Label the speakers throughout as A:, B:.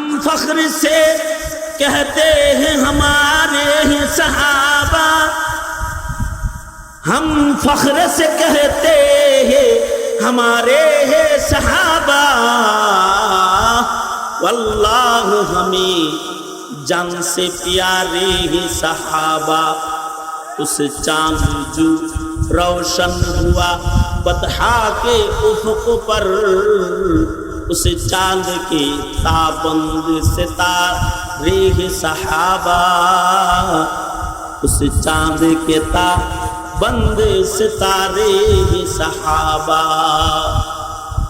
A: ہم فخر سے کہتے ہیں ہمارے ہیں صحابہ۔ ہم فخر سے کہتے ہیں ہمارے ہیں صحابہ۔ واللہ ہمیں جنگ سے پیارے ہیں صحابہ۔ اس چاند جو روشن ہوا پتہ کے افق پر۔ उस चांद के ताबंद सितारे हैं सहाबा उस चांद के ताबंद सितारे हैं सहाबा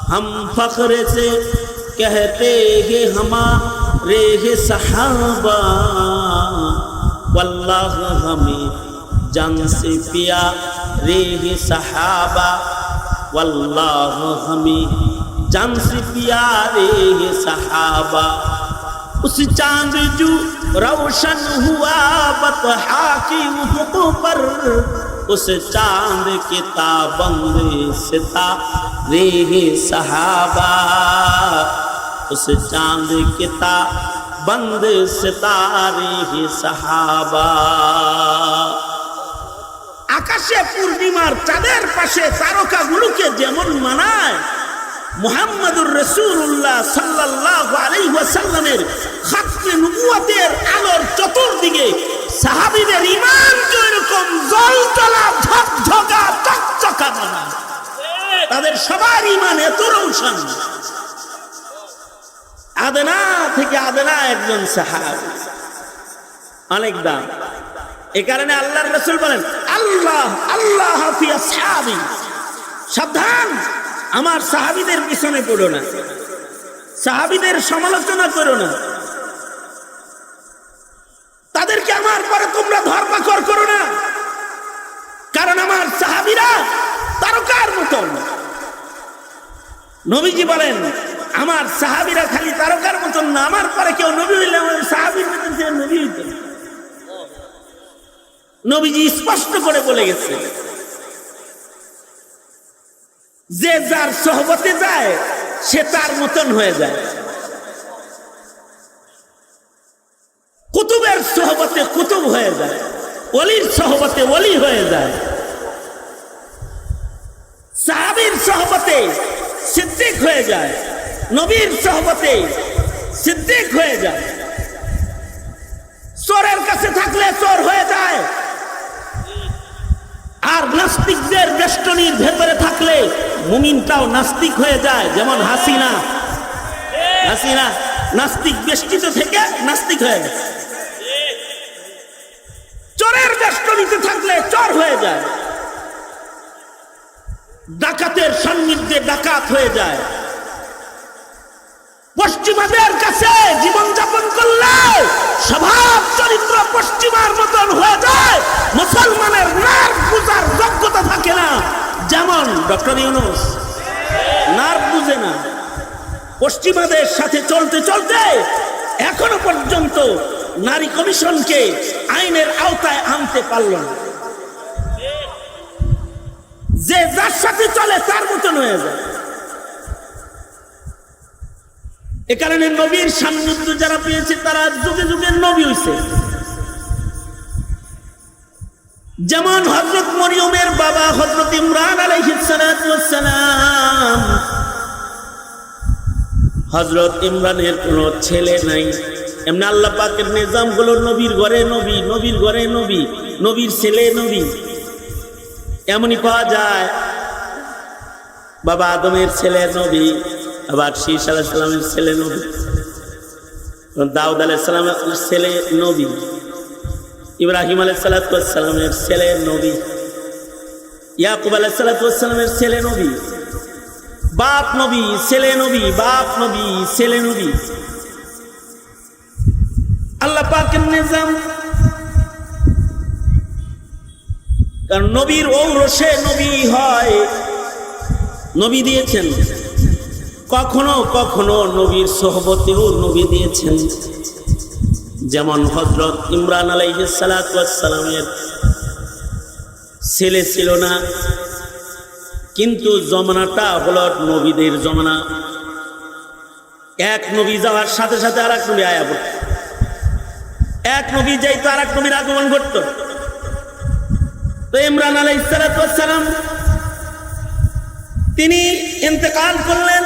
A: हम फख्र से कहते हैं हमारे हैं सहाबा वल्लाह हमें जंग से पिया रे हैं सहाबा वल्लाह हमें जंग से पिया रे हैं सहाबा उस चांद जो रोशन हुआ बतहा की उफक पर उस चांद के ताबंद सिता रे हैं सहाबा उस चांद के ताबंद सितारे हैं सहाबा আকাশে পূর্ণিমার চাঁদের পাশে তারকাগুলোকে যেমন মানায় মোহাম্মদুর রসুল্লাহ সাল্লাহ আলী ওয়াসাল্লামের খাতমে নবুয়াতের আলোর চতুর্দিকে সাহাবিদের ইমান এরকম জল ঝকঝকা চকচকা বানায়, তাদের সবার ইমান এত রৌশন। আদনা থেকে আদনা একজন সাহাবি। অনেক দাম। এ কারণে আল্লাহর রসুল বলেন, আল্লাহ আল্লাহ হাফিয়া সাহাবি সাবধান। আমার সাহাবিদের পিছনে পড়ো না। সাহাবিদের সমালোচনা করো না। তাদেরকে আমার পরে তোমরা ধর্মাকর করো না। কারণ আমার সাহাবিরা তারকার মতন। নবীজি বলেন, আমার সাহাবিরা খালি তারকার মতন না, আমার পরে কেউ নবী হইলে আমার সাহাবির মতন নবী হইতেন নবীজি স্পষ্ট করে বলে গেছে যে যার সহবতে যায়, সে তার মতন হয়ে যায়। কুতুবের সহবতে কুতুব হয়ে যায়, অলির সহবতে অলি হয়ে যায়। সাহাবির সহবতে সিদ্দিক হয়ে যায়, নবীর সহবতে সিদ্দিক হয়ে যায়। চোরের কাছে থাকলে চোর হয়ে যায়। আর নাস্তিকদের বেষ্টনীর ভেতরে মুমিনটাও নাস্তিক হয়ে যায়, যেমন হাসিনা। হাসিনা নাস্তিক বেষ্টিত থেকে নাস্তিক হয়ে গেছে। চোরের বেষ্টনীতে থাকলে চোর হয়ে যায়। ডাকাতের সান্নিধ্যে ডাকাত হয়ে যায়। পশ্চিমাদের কাছে জীবন যাপন করলে স্বভাব চরিত্র পশ্চিমার মতন হয়ে যায়। মুসলমানের নার্ভ বুঝার যোগ্যতা থাকে না। যেমন ডক্টর ইউনুস, নার্ভ বুঝে না। পশ্চিমাদের সাথে চলতে চলতে এখনও পর্যন্ত নারী কমিশনকে আইনের আওতায় আনতে পারল না। যে যার সাথে চলে, তার মতন হয়ে যায়। এ কারণে নবীর সান্নিধ্য যারা পেয়েছে, তারা যুগে যুগে নবী হয়েছে যেমন হজরত মরিয়মের বাবা হজরত ইমরান আলাইহিসালাম হজরত ইমরানের কোনো ছেলে নাই। এমনি আল্লাহ পাকের নিজাম হলো নবীর ঘরে নবী, নবীর ঘরে নবী, নবীর ছেলে নবী। এমনই পাওয়া যায়। বাবা আদমের ছেলে নবী, আবার শীষ আলাহিসাল্লামের ছেলে নবী। দাউদ আলাইসালামের ছেলে নবী। ইব্রাহিম আলাইসালামের ছেলে, নবী। ইয়াকুব আলাইসালামের ছেলে, নবী। বাপ, নবী, ছেলে, নবী, বাপ, নবী, ছেলে, নবী। আল্লাহ পাকের নিজাম। কারণ নবীর ঔরসে নবী হয়। নবী দিয়েছেন। কখনো কখনো নবীর সোহবতেও নবী দিয়েছেন। যেমন হজরত ইমরান আলাইসালামের ছেলে ছিল না, কিন্তু জমানাটা হল নবীদের জমানা। এক নবী যাওয়ার সাথে সাথে আর এক নবী আয়া পড়ত। এক নবী যাইতো আর এক নবীর আগমন ঘটত। তো ইমরান আলাই সালাম, তিনি ইন্তেকাল করলেন।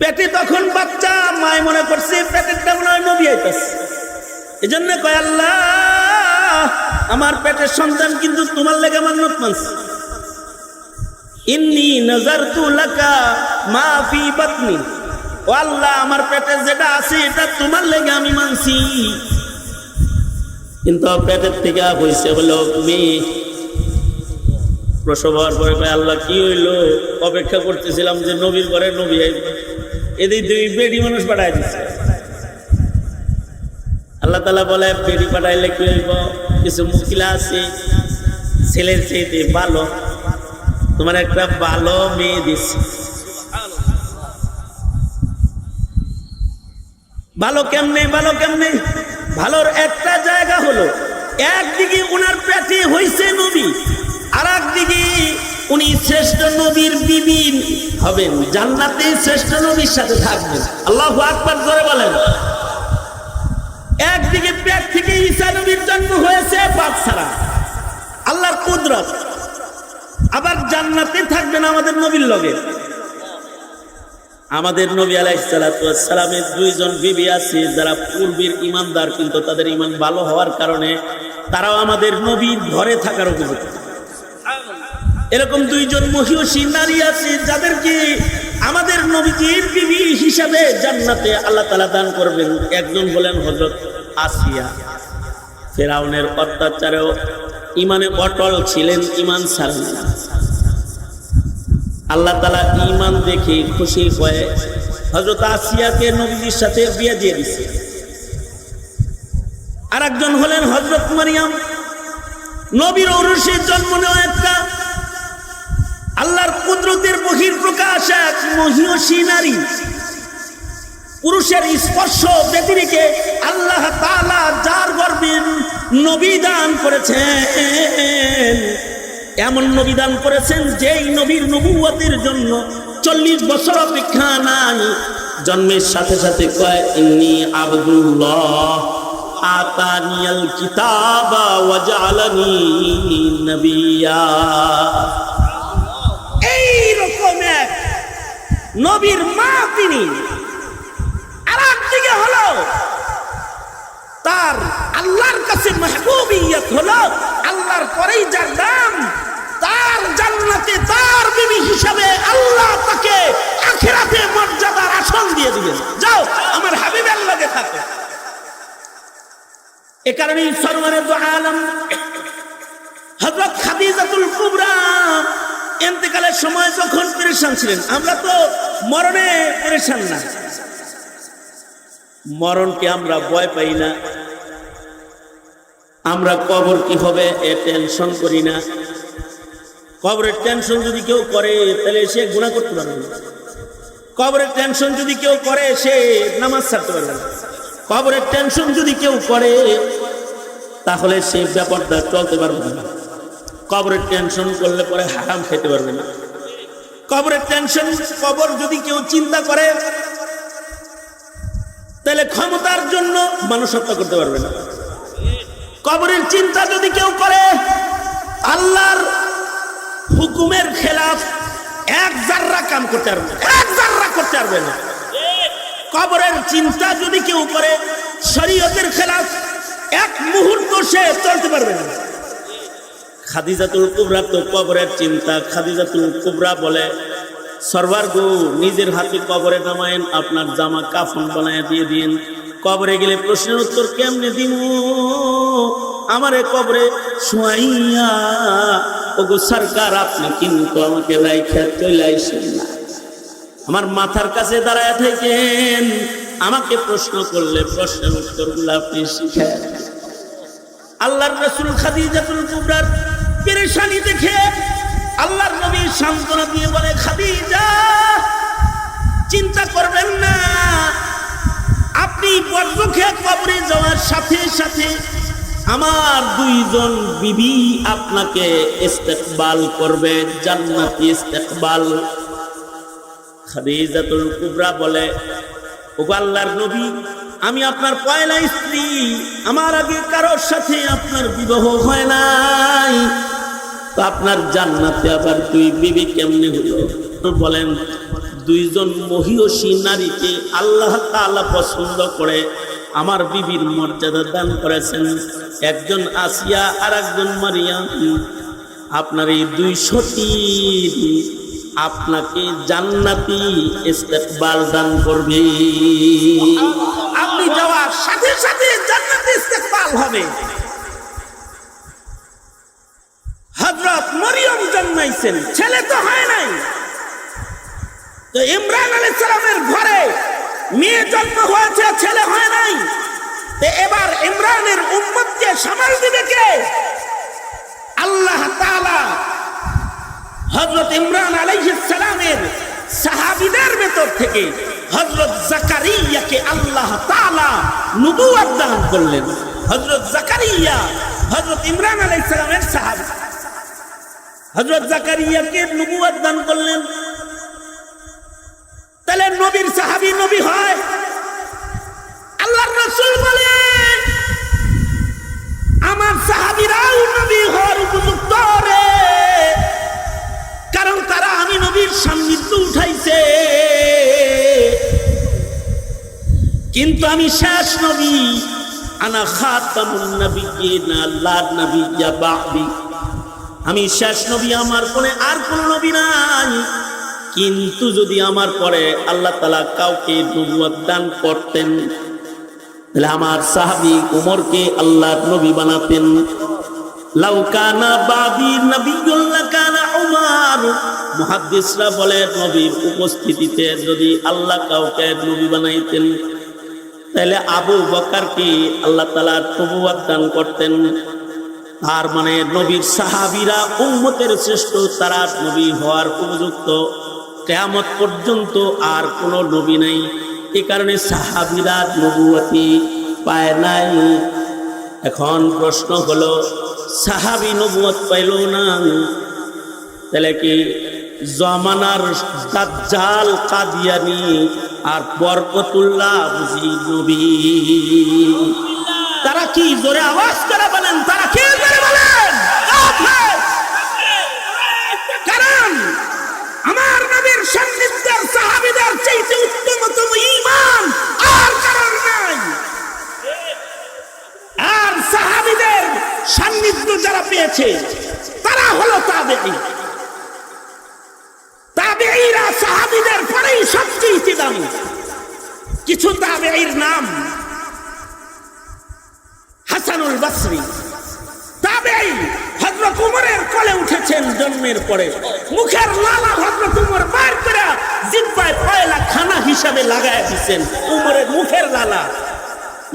A: পেটে তখন বাচ্চা, মায় মনে করছে পেটেরটা মনে হয় নবী আইতাছে। এই জন্য কয়, আল্লাহ, আমার পেটের সন্তান কিন্তু তোমার লেগে মান্নত মানছে। ইন্নি নাজারতু লাকা মা ফি বাতনি। ও আল্লাহ, আমার পেটে যেটা আছে, এটা তোমার লেগে আমি মানছি। কিন্তু পেটের থেকে হয়েছে হলো মেয়ে, প্রসব হওয়ার পরে আল্লাহ, কি হইল? অপেক্ষা করতেছিলাম যে নবীর ঘরে নবী আইব। এদিক দুই বেডি মানুষ পাঠাই দিচ্ছে আল্লাহ তালা বলে, বেডি পাঠাইলে কি হইব? কিছু মুখিলা আছে। ছেলের চেয়ে ভালো। তোমার একটা ভালো মেয়ে দিচ্ছে ভালো কেমনে? ভালো কেমনে? ভালোর একটা জায়গা হলো, একদিকে উনার পেটে হইছে নবী আর একদিকে উনি শ্রেষ্ঠ নবীর বিবি হবেন জান্নাতে শ্রেষ্ঠ নবীর সাথে থাকবেন। আল্লাহ আকবার করে বলেন। একদিকে পেট থেকে ঈসা নবীর জন্ম হয়েছে ছাড়া। আল্লাহর কুদরত। আবার জান্নাতে থাকবেন আমাদের নবীর লগে। আমাদের নবী আলাইসালামের দুইজন বিবি আছে, যারা পূর্বের ইমানদার কিন্তু তাদের ইমান ভালো হওয়ার কারণে তারাও আমাদের নবীর ঘরে থাকার উপযুক্ত এরকম দুইজন মহিষী, নারী আছে, যাদেরকে আমাদের নবীজির বিবি হিসাবে জান্নাতে আল্লাহ তালা দান করবেন। একজন হলেন হজরত আসিয়া। ফেরাউনের অত্যাচারেও ইমানে অটল ছিলেন ইমান ছাড়েন আল্লাহ তালা ইমান দেখে খুশি হয়ে হজরত আসিয়াকে নবীজির সাথে বিয়ে দিয়ে দিছে। আর একজন হলেন হজরত মারিয়াম। নবীর ঔরসের জন্ম নেওয়া একটা আল্লাহর কুদরতের বহির প্রকাশ এক মহিষী নারী। পুরুষের স্পর্শ ব্যতিরিকে আল্লাহ তালা যার গর্বে নবীদান করেছেন। এমন নবীদান করেছেন যেই নবীর নবুয়তের জন্য চল্লিশ বছর অপেক্ষা নাই। জন্মের সাথে সাথে কয়, ইন্নি আতানিয়াল কিতাবা ওয়াজআলানি নবিয়া। নবীর মা তিনি। আর একদিকে হলো তার আল্লাহর কাছে মাহবুবিয়ত হলো, আল্লাহর পরেই যার নাম, তার জান্নাতে তার বিবি হিসাবে আল্লাহ তাকে আখিরাতে মর্যাদার আসন দিয়ে দিবেন যাও, আমার হাবিবের লাগে থাকো এ কারণে সরওয়ারে আলম, হযরত খাদিজাতুল কুবরা এন্তেকালের সময় যখন পেরেশান ছিলেন, আমরা তো মরণে পেরেশান না। মরণকে আমরা ভয় পাই না। আমরা কবর কি হবে এ টেনশন করি না। কবরের টেনশন যদি কেউ করে, তাহলে সে গুণা করতে পারবে না। কবরের টেনশন যদি কেউ করে, সে নামাজ ছাড়তে পারবে না। কবরের টেনশন যদি কেউ করে, তাহলে সে ব্যাপারটা চলতে পারবে না। কবরের টেনশন করলে পরে হারাম খেতে পারবে না। কবরের টেনশন, কবর যদি কেউ চিন্তা করে, তাহলে ক্ষমতার জন্য মানুষ হত্যা করতে পারবে না। কবরের চিন্তা যদি কেউ করে, আল্লাহর হুকুমের খেলাফ এক জাররা কাম করতে পারবে এক জাররা করতে পারবে না। কবরের চিন্তা যদি কেউ করে, শরীয়তের খেলাফ এক মুহূর্ত সে চলতে পারবে না। খাদিজাতুল কুবরা তো কবরের চিন্তা। খাদিজাতুল কুবরা বলে সর্বার গো নিজের হাতে কবরে নামায়েন, আপনার জামা কাফন বানায় দিয়ে দিন কবরে গেলে প্রশ্নের উত্তর কেমনে দিব আমারে কবরে শুয়াইয়া, ওগো সরকার, আপনি কিন্তু আমাকে রাইখা চলে আইসেন না। আমার মাথার কাছে দাঁড়ায় থাকেন, আমাকে প্রশ্ন করলে প্রশ্নের উত্তর উত্তরগুলো আপনি শিখেন আল্লাহর রসুল খাদিজাতুল কুবরার পেরেশানি দেখে আল্লাহর নবী সান্ত্বনা দিয়ে বলে, খাদিজা, চিন্তা করবেন না। আপনি বর্জখে কবরে যাওয়ার সাথে সাথে আমার দুইজন বিবি আপনাকে ইস্তেকবাল করবে, জান্নাতি ইস্তেকবাল। খাদিজাতুল কুবরা বলে, ওগো আল্লাহর নবী, আমি আপনার পয়লা স্ত্রী। আমার আগে কারোর সাথে আপনার বিবাহ হয় নাই। তো আপনার জান্নাতে আবার দুই বিবি কেমনে হলো? বলেন, দুইজন মহিষী নারীকে আল্লাহ তাআলা পছন্দ করে, আমার বিবির মর্যাদা দান করেছেন। একজন আসিয়া আর একজন মারিয়াম আপনার এই দুই সতী আপনাকে জান্নাতি ইস্তেকবাল দান করবে। আপনি যাওয়ার সাথে সাথে জান্নাতি ইস্তেকবাল হবে। হযরত মরিয়ম জন্মাইছেন। ছেলে তো হয় নাই। তো ইমরান আলাইহিস সালামের ঘরে মেয়ে জন্ম হয়েছে, ছেলে হয় নাই। এবার ইমরানের উম্মতকে সামাল দিবে কে? আল্লাহ তাআলা হযরত ইমরান আলাইহিস সালামের সাহাবীদের ভেতর থেকে হযরত জাকারিয়াকে আল্লাহ তাআলা নবুয়ত দান করলেন। হযরত জাকারিয়া হযরত ইমরান আলাইহিস সালামের সাহাবী। হযরত জাকারিয়াকে নবুয়ত দান করলেন। তাহলে নবীর সাহাবী নবী হয়। আল্লাহর রাসূল বলেন আমার সাহাবীরাও নবী হওয়ার উপযুক্ত রে। কারণ তারা আমি নবীর সান্নিধ্য উঠাইছে। কিন্তু আমি শেষ নবী। আনা খাতামুন নবিয়্যিন, আল্লাহর নবিয়্যা বাদি আমি শেষ নবী, আমার পরে আর কোন নবী নাই। কিন্তু যদি আমার পরে আল্লাহ তালা কাউকে দান করতেন, তাহলে আমার সাহাবি উমরকে আল্লাহর নবী বানাতেন। লাউ কানা বলে, নবীর উপস্থিতিতে যদি আল্লাহ কাউকে নবী বানাইতেন, তাহলে আবু আল্লাহ তালা দান করতেন। তার মানে নবীর সাহাবিরা উম্মতের শ্রেষ্ঠ, তারা নবী হওয়ার উপযুক্ত। কেয়ামত পর্যন্ত আর কোনো নবী নাই। এ কারণে সাহাবিরা নবুয়তি পায় নাই। এখন প্রশ্ন হলো, সাহাবি নবুয়ত পাইল না? তাহলে কি জমানার দাজ্জাল কাদিয়ানি আর বরকতুল্লাহ বুঝি নবী? কি জোরে আওয়াজ করে বলেন? তারা কি জোরে বলেন? কারণ আমার নবীর সান্নিধ্যের সাহাবীদের চাইতে উত্তমতম ঈমান আর কারণ নাই। আর সাহাবীদের সান্নিধ্য যারা পেয়েছে, তারা হলো তাবেঈ। তাবেঈরা সাহাবীদের পরেই সবচেয়ে দামি কিছু তাবেঈর নাম বাসরি তাবেই হযরত উমরের কোলে উঠেছেন জন্মের পরে। মুখের লালা হযরত উমর বার করে জিব্বায় পয়লা খানা হিসাবে লাগায় দিয়েছেন উমরের মুখের লালা।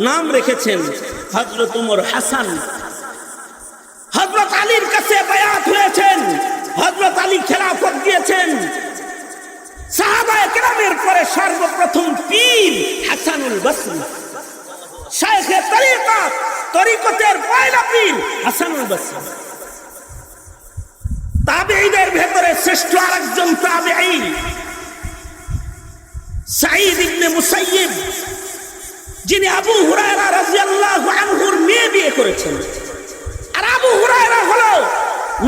A: নাম রেখেছেন হযরত উমর হাসান। হযরত আলীর কাছে বায়াত হয়েছেন। হযরত আলী খেলাফত দিয়েছেন। সাহাবায়ে কেরামের পরে সর্বপ্রথম পীর হাসানুল বসরি। শাইখে তরিকত, তরিকতের পয়লা পীর হাসানুল বসরি। তাবেঈদের ভেতরে শ্রেষ্ঠ আরেকজন তাবেঈ, সাঈদ ইবনে মুসাইয়িব, যিনি আবু হুরায়রা রাদিয়াল্লাহু আনহুর মেয়ে বিয়ে করেছেন। আর আবু হুরায়রা হলো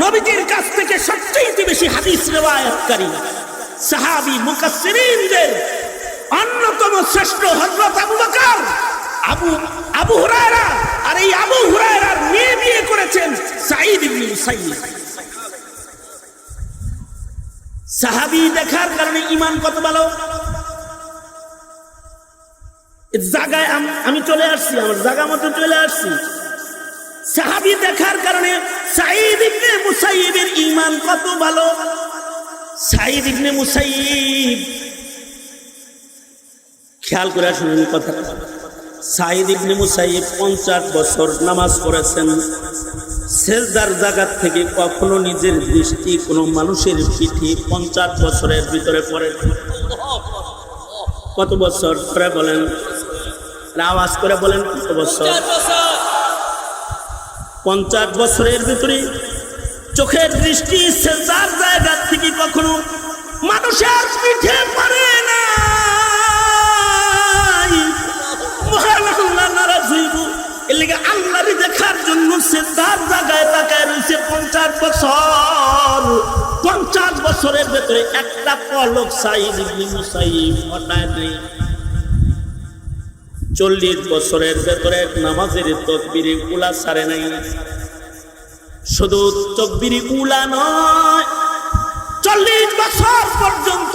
A: নবীজির কাছ থেকে সবচেয়ে বেশি হাদিস রিওয়ায়াতকারী, সাহাবী মুকাসসিরিনদের অন্যতম শ্রেষ্ঠ হযরত আবু বকর। আবু আবু হুরায়রা, আর এই আবু হুরায়রার মেয়ে বিয়ে করেছেন সাঈদ ইবনে মুসাইয়িব সাহাবী দেখার কারণে ঈমান কত ভালো? জায়গায় আমি চলে আসছি, আমার জায়গা মতো চলে আসছি। সাহাবি দেখার কারণে সাইদ ইবনে মুসাইয়িবের ঈমান কত ভালো? সাইদ ইবনে মুসাইয়িব খেয়াল করে শুনুন কথা সাইদ ইবনে মুসাইয়িব পঞ্চাশ বছর নামাজ পড়েছেন। সেজদার জায়গা থেকে কখনো নিজের দৃষ্টি কোনো মানুষের পিঠে পঞ্চাশ বছরের ভিতরে পড়ে। কত বছর পরে বলেন? আওয়াজ করে বলেন কত বছর? পঞ্চাশ বছরের ভিতরে চোখের দৃষ্টি সেজদার জায়গা থেকে কখনো মানুষের পিঠে পড়ে না। লেগে আল্লাহরে দেখার জন্য সে তার জায়গায় তাকায় রয়েছে পঞ্চাশ বছর। পঞ্চাশ বছরের ভেতরে একটা পলক ইবনে মুসাইব নেই চল্লিশ বছরের ভেতরে নামাজের তকবিরে উলা সারে নাই। শুধু তকবিরি উলা নয়, চল্লিশ বছর পর্যন্ত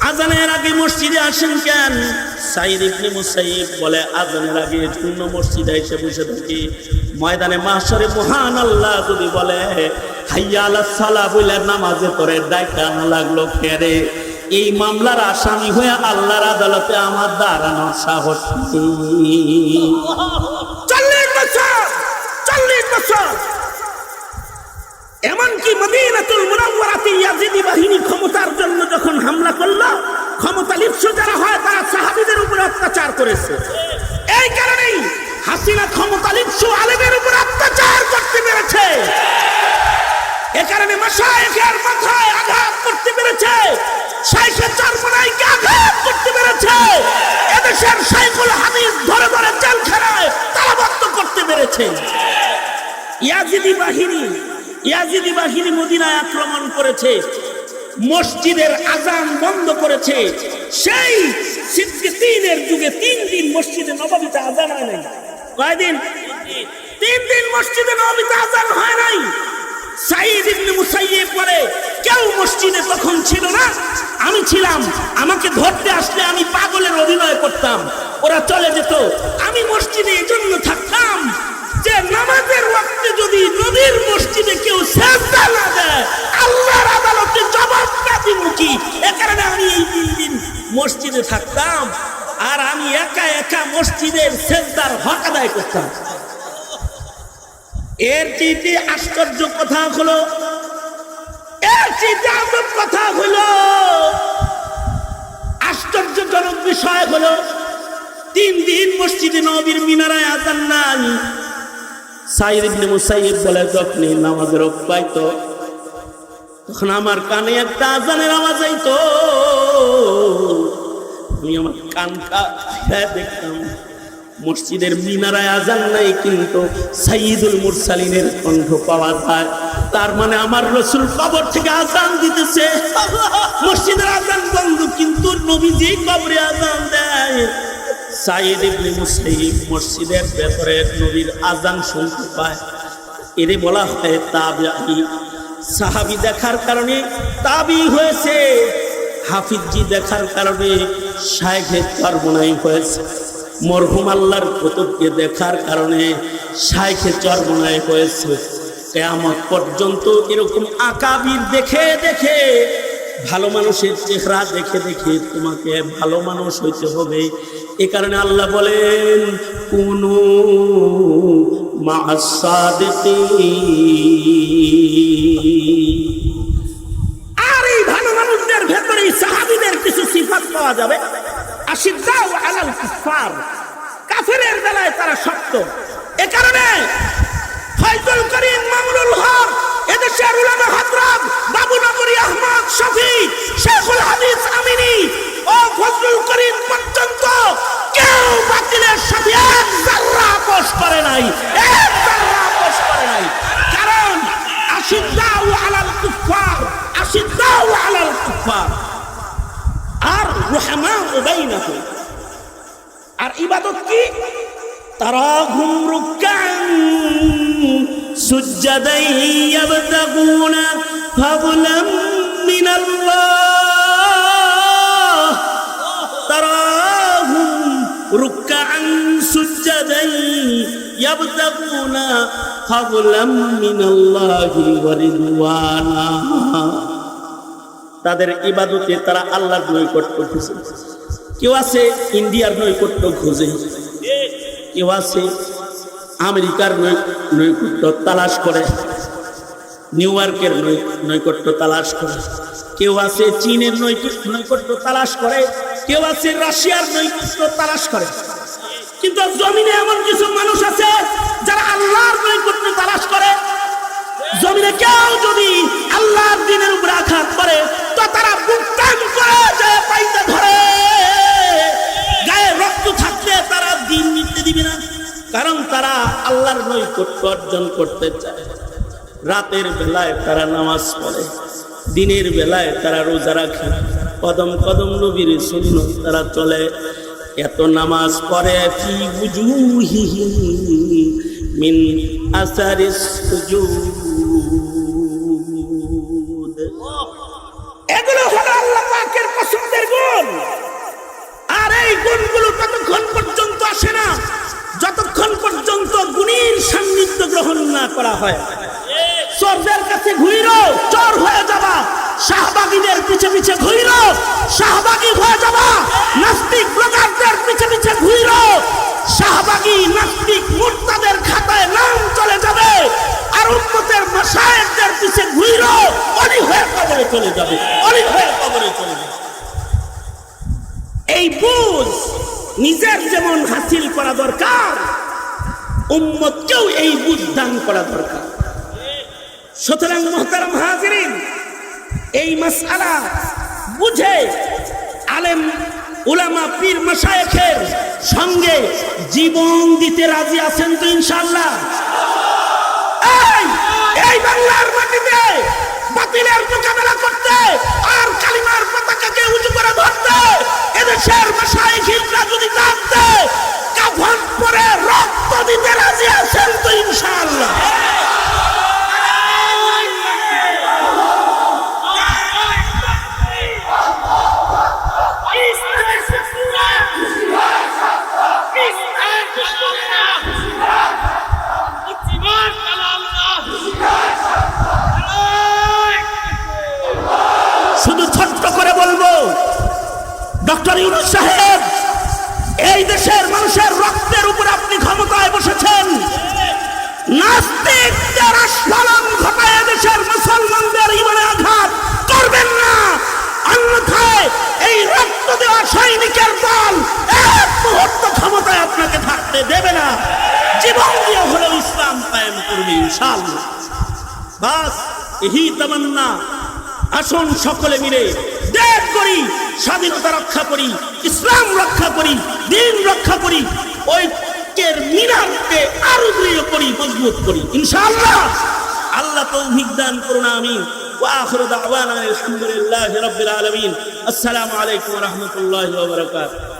A: আজানের আগে মসজিদে আসেন কেন? সাইদ ইবনে মুসাইব বলে, আজানের আগে শূন্য মসজিদে এসে বসে থাকি। ময়দানে মাসরে মহান আল্লাহ যদি বলে, হাইয়া আলা সালা বলে নামাজে তোরে ডাইকানো লাগল কেরে এই মামলার আসামি হয়ে আল্লাহর আদালতে আমার দাঁড়ানোর সাহস। চল্লিশ বছর চল্লিশ বছর। এমনকি মদিনাতুল মুনাওয়ারাতে ইয়াজিদি বাহিনী ক্ষমতার জন্য যখন হামলা করল, ক্ষমতা লিপ্স যারা হয়, তারা সাহাবীদের উপরে অত্যাচার করেছে। এই কারণেই হাসিনা ক্ষমতা লিপ্স আলেমের উপর অত্যাচার করতে পেরেছে। এ কারণে মাসায়েখের মাথায় আঘাত করতে পেরেছে। শাইখের চরমনাইকে আঘাত করতে পেরেছে এদেশের শাইখুল হাদিস ধরে ধরে জেলখানায় তালাবদ্ধ করতে পেরেছে ইয়াজিদি বাহিনী ইয়াজিদি বাহিনী মদিনায় আক্রমণ করেছে, মসজিদের আজান বন্ধ করেছে। সেই সিদ্দিক তিনের যুগে তিন দিন মসজিদে নবমীতে আজান হয় নাই। কয়দিন? তিন দিন মসজিদে নবমীতে আজান হয় নাই। সাইদ ইবনে মুসাইয়্যিব পরে কেউ মসজিদে তখন ছিল না। আমি ছিলাম, আমাকে ধরতে আসলে আমি পাগলের অভিনয় করতাম। ওরা চলে যেত। আমি মসজিদে এজন্য থাকতাম। নামাজের ওয়াক্তে যদি নবীর মসজিদে কেউ সেজদা না দেয়, আল্লাহর আদালতে জবাব না দিব কি? এ কারণে আমি এই তিন দিন মসজিদে থাকতাম আর আমি একা একা মসজিদের সেজদার হক আদায় করতাম। এর চেয়ে আশ্চর্য কথা হলো, এর চেয়ে আজব কথা হলো, আশ্চর্যজনক বিষয় হলো, তিন দিন মসজিদে নবীর মিনারায় আজান নাই। পাইতো, তখন আমার কানে একটা আজানের আইতো। আমি আমার কান দেখতাম, মসজিদের মিনারায় আজান নাই, কিন্তু সাইদুল মুরসালিনের কণ্ঠ পাওয়া যায়। তার মানে আমার রসুল কবর থেকে আজান দিতেছে। মসজিদের আজান বন্ধ, কিন্তু নবীজি কবরে আজান দেয় সাইদ ইবনে মুসাইব মসজিদের ভেতরে নবীর আজান শুনতে পায়। এরে বলা হয় তাবি সাহাবি দেখার কারণে তাবি হয়েছে। হাফিজি দেখার কারণে শায়েখে চরমনাই হয়েছে। মরহুম আল্লাহর কুতুবকে দেখার কারণে শায়েখে চরমনাই হয়েছে। কেয়ামত পর্যন্ত এরকম আকাবির দেখে দেখে, ভালো মানুষের চেহারা দেখে দেখে তোমাকে ভালো মানুষ হইতে হবে। এ কারণে আল্লাহ বলেন, কুনু আর এই ভালো মানুষদের ভেতরে সাহাবিদের কিছু সিফাত পাওয়া যাবে। আশিদ্দাও আলাল কুফার কাফেরের বেলায় তারা শক্ত। এ কারণে ফয়জুল করিম মামুনুল হক, এদেশের উলামা হযরত বাবু নগরী আহমদ শফি, শেখুল হাদিস আমিনী ও ফজলুল করিম পর্যন্ত কেউ বাতিলের সাথে এক জাররা আপোষ করে নাই, এক জাররা আপোষ করে নাই। কারণ আশিদ্দাউ আলাল কুফার আশিদ্দাউ আলাল আর ইবাদত কি? তারাহুম রুকান সুজ্জাদাই ইয়াবতাগুনা রুকান সুজ্জাদাই ইয়াবতাগুনা ফাদলাম মিনাল্লাহি ওয়া রিদওয়ানা। তাদের ইবাদতে তারা আল্লাহর নৈকট্য খুঁজে। কেউ আছে ইন্ডিয়ার নৈকট্য খোঁজে। কেউ আছে আমেরিকার নৈকট্য তালাশ করে। নিউ ইয়র্কের নৈকট্য তালাশ করে। কেউ আছে চীনের নৈকট্য তালাশ করে। কেউ আছে রাশিয়ার নৈকট্য তালাশ করে। কিন্তু জমিনে এমন কিছু মানুষ আছে যারা আল্লাহর নৈকট্য তালাশ করে। জমিনে কেউ যদি আল্লাহর দিনের উপরে আঘাত করে, তো তারা বুকটান করে যায় পাইতে ধরে। গায়ে রক্ত থাকলে তারা দিন নিতে দিবে না, কারণ তারা আল্লাহর নৈকট্য অর্জন করতে চায়। রাতের বেলায় তারা নামাজ পড়ে, দিনের বেলায় তারা রোজা রাখে। কদম কদম নবীর শূন্য তারা চলে। এত নামাজ পড়ে কি বুঝুহি মিন আসারিস সুজুদ। এগুলো হলো আল্লাহ পাকের পছন্দের গুণ। আর এই গুণগুলো ততক্ষণ পর্যন্ত আসে না যতক্ষণ পর্যন্ত গুণীর সান্নিধ্য গ্রহণ না করা হয়। চোরদের কাছে ঘুইরো চোর হয়ে যাবা। শাহবাগীদের পিছে পিছে ঘুইরো। শাহবাগী হয়ে যাবা। নাস্তিক ব্লগারদের পিছে পিছে ঘুইরো। শাহবাগী নাস্তিক মুর্তাদের খাতায় নাম চলে যাবে। আর উন্নতের মাসায়েকদের পিছে ঘুইরো। অলি হয়ে কবরে চলে যাবে। অলি হয়ে কবরে চলে যাবে। এই বুঝ নিজের যেমন হাসিল করা দরকার, উম্মতকেও এই বুঝ দান করা দরকার। সুতরাং মোহতারাম হাজিরিন এই মাসআলা বুঝে আলেম, উলামা, পীর, মাশায়েখের সঙ্গে জীবন দিতে রাজি আছেন তো ইনশাআল্লাহ? এই বাংলার মাটিতে বাতিলের মোকাবেলা করতে আর কালিমার পতাকাকে উঁচু করে ধরতে এদেশের মাশায়েখিনরা যদি জানতে, কাফন পরে রক্ত দিতে রাজি আছেন তো ইনশাআল্লাহ শুধু ছোট্ট করে বলব ডক্টর ইউনুস সাহেব, এই দেশের মানুষের রক্তের উপর আপনি ক্ষমতায় বসেছেন। নাস্তিকদের আস্ফালন ঘটায় দেশের মুসলমানদের ইমানে আঘাত করবেন না। অন্যথায় এই রক্ত দেওয়া সৈনিকের দল এক মুহূর্ত ক্ষমতায় আপনাকে থাকতে দেবে না। জীবন দিয়ে হলেও ইসলাম কায়েম করবে ইনশাআল্লাহ। বাস এই তামান্না। আসুন সকলে মিলে দেশ করি স্বাধীনতা রক্ষা করি ইসলাম রক্ষা করি দিন রক্ষা করি ঐক্যের মিনারকে আরো দৃঢ় করি মজবুত করি ইনশাআল্লাহ আল্লাহ তৌফিক দান করুন আমিন واخر دعوانا الحمد لله رب العالمين السلام عليكم ورحمه الله وبركاته